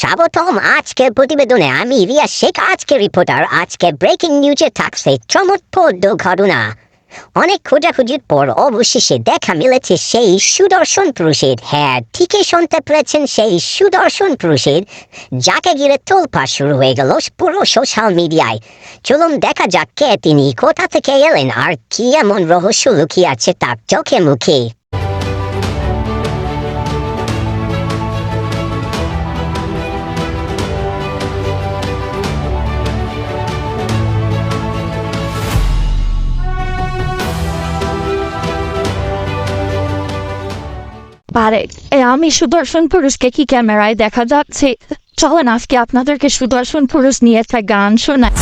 স্বাগতম আজকের প্রতিবেদনে আমি রিয়া শেখ, আজকের রিপোর্টার আজকে ব্রেকিং নিউজে থাকছে চমৎকার দুর্ঘটনা। অনেক খোঁজাখুঁজির পর অবশেষে দেখা মিলেছে সেই সুদর্শন পুরুষের। হ্যাঁ ঠিকই শুনতে পেরেছেন সেই সুদর্শন পুরুষের, যাকে ঘিরে তোলপা শুরু হয়ে গেল পুরো সোশ্যাল মিডিয়ায় চলুন দেখা যাক কে তিনি, কোথা থেকে এলেন আর কি এমন রহস্য লুকিয়ে আছে তার চোখে মুখে। পারে আমি সুদর্শন পুরুষকে কি ক্যামেরায় দেখা যাচ্ছে? চলেন, আজকে আপনাদেরকে সুদর্শন পুরুষ নিয়ে একটা গান শোনাই।